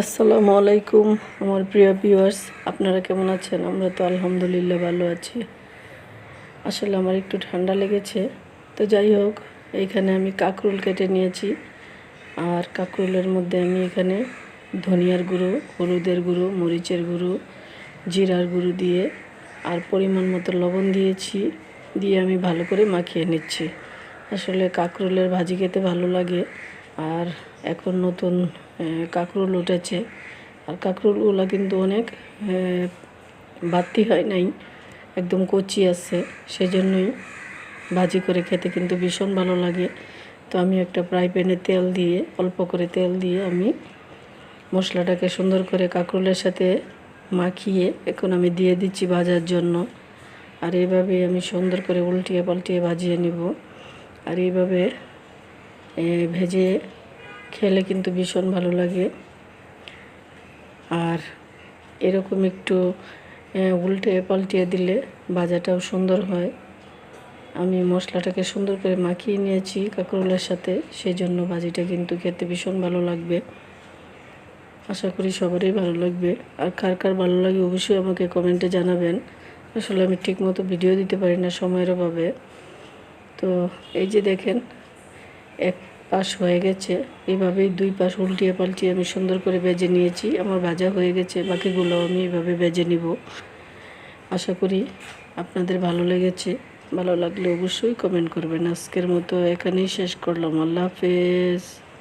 আসসালামু আলাইকুম, আমার প্রিয় ভিউয়ার্স আপনারা কেমন আছেন? আমরা তো আলহামদুলিল্লাহ ভালো আছি। আসলে আমার একটু ঠান্ডা লেগেছে। তো যাই হোক, এইখানে আমি কাকরুল কেটে নিয়েছি। আর কাকরুলের মধ্যে আমি এখানে ধনিয়ার গুঁড়ো, হলুদের গুঁড়ো, মরিচের গুঁড়ো, জিরার গুঁড়ো দিয়ে আর পরিমাণ মতো লবণ দিয়েছি, দিয়ে আমি ভালো করে মাখিয়ে নিচ্ছি। আসলে কাকরুলের ভাজি খেতে ভালো লাগে। আর এখন নতুন কাকরুল উঠেছে। আর কাকরুলগুলো কিন্তু অনেক বাড়তি হয় নাই, একদম কচি আছে, সেজন্যই ভাজি করে খেতে কিন্তু ভীষণ ভালো লাগে। তো আমি একটা ফ্রাই প্যানে তেল দিয়ে, অল্প করে তেল দিয়ে আমি মশলাটাকে সুন্দর করে কাঁকরোলের সাথে মাখিয়ে এখন আমি দিয়ে দিচ্ছি ভাজার জন্য। আর এইভাবে আমি সুন্দর করে উল্টিয়ে পাল্টিয়ে ভাজিয়ে নিব। আর এইভাবে ভেজে খেলে কিন্তু ভীষণ ভালো লাগে। আর এরকম একটু উল্টে পাল্টিয়ে দিলে ভাজাটাও সুন্দর হয়। আমি মশলাটাকে সুন্দর করে মাখিয়ে নিয়েছি কাঁকরোলের সাথে সেই জন্য ভাজিটা কিন্তু খেতে ভীষণ ভালো লাগবে। আশা করি সবারই ভালো লাগবে। আর কার কার ভালো লাগে অবশ্যই আমাকে কমেন্টে জানাবেন। আসলে আমি ঠিকমতো ভিডিও দিতে পারি না সময়ের অভাবে। তো এই যে দেখেন এক পাশ হয়ে গেছে। এভাবেই দুই পাশ উল্টিয়ে পাল্টিয়ে আমি সুন্দর করে বেজে নিয়েছি। আমার ভাজা হয়ে গেছে, বাকিগুলো আমি এভাবে বেজে নিব। আশা করি আপনাদের ভালো লেগেছে। ভালো লাগলে অবশ্যই কমেন্ট করবেন। আজকের মতো এখানেই শেষ করলাম। আল্লাহ হাফেজ।